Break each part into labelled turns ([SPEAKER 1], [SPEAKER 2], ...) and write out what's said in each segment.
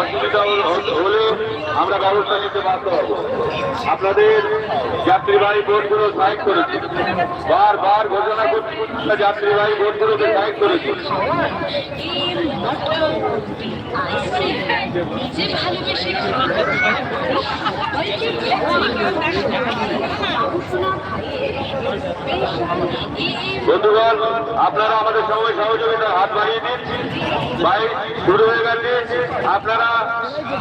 [SPEAKER 1] অসুবিধা হলে আমরা ব্যবস্থা নিতে বাধ্য হব। আপনাদের যাত্রীবাহী বোর্ডগুলো সাইড করেছি। বারবার ঘোষণা করছি যাত্রীবাহী বোর্ডগুলোকে সাইড করেছি। বন্ধুগণ আপনারা আমাদের সবাই সহযোগিতা হাত বাড়িয়ে দিন বাইক শুরু হয়ে গেছে আপনারা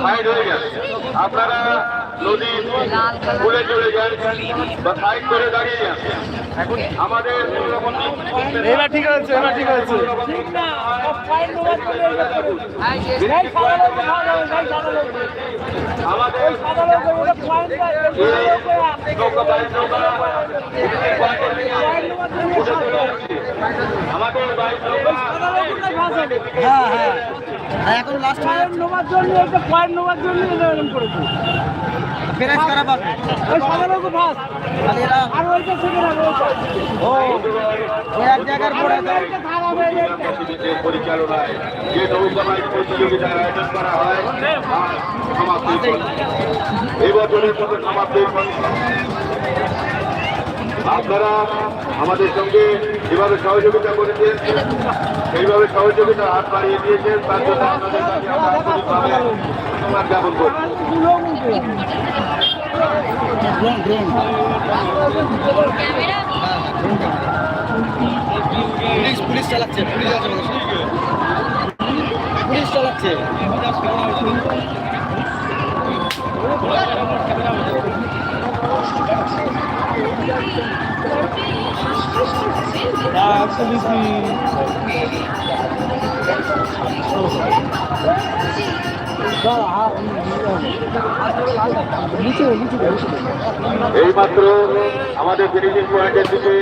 [SPEAKER 1] সাইড হয়ে যান আপনারা নদী খুলে চলে যান বা সাইড করে দাঁড়িয়ে যান। আমাদের
[SPEAKER 2] এবার ঠিক আছে এবার ঠিক আছে।
[SPEAKER 1] আমাদের এই নৌকা বাইক নৌকা উঠে চলে আসছে। আমাদের বাইক নৌকা
[SPEAKER 3] হ্যাঁ হ্যাঁ। এখন লাস্ট
[SPEAKER 4] নেওয়ার জন্য একটা নেওয়ার জন্য এরকম করেছে
[SPEAKER 3] ফেরাজ ও এক জায়গার
[SPEAKER 1] প্রতিনিধিদের পরিচালনায় যে এই বছরের মতো সমাপ্তি আপনারা আমাদের সঙ্গে যেভাবে সহযোগিতা করেছেন সেইভাবে সহযোগিতা হাত বাড়িয়ে দিয়েছেন, তার জন্য আপনাদের জ্ঞাপন করি
[SPEAKER 3] পুলিশ চালাচ্ছে, পুলিশ পুলিশ চালাচ্ছে।
[SPEAKER 1] এইমাত্র আমাদের ফিনিশিং পয়েন্টের দিকে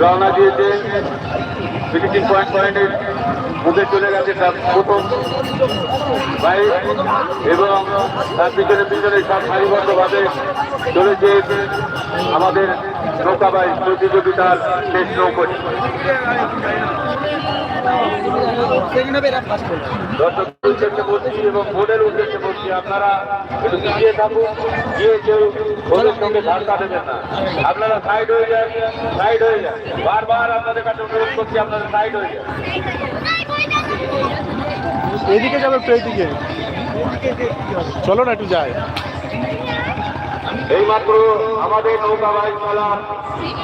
[SPEAKER 1] রওনা দিয়েছে। ফিনিশিং পয়েন্ট পয়েন্টের মধ্যে চলে গেছে তার প্রথম বাইক এবং তার পিছনে পিছনে সব সারিবদ্ধভাবে চলেছে আমাদের নৌকা বাইক প্রতিযোগিতার শেষ নৌকটি। উদ্দেশ্যে বলছি এবং বোর্ডের উদ্দেশ্যে বলছি, আপনারা একটু থাকুন, গিয়ে কেউ সঙ্গে ধাক্কা দেবেন না। আপনারা সাইড হয়ে যান সাইড হয়ে যান। বারবার আপনাদের কাছে অনুরোধ করছি, আপনারা সাইড হয়ে যান।
[SPEAKER 2] এদিকে যাবে এইদিকে চলো না, একটু যাই।
[SPEAKER 1] এইমাত্র আমাদের নৌকা বাইক চলা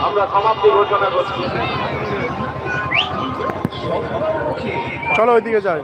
[SPEAKER 1] আমরা সমাপ্তি ঘোষণা করছি।
[SPEAKER 2] চলো ওইদিকে যাই।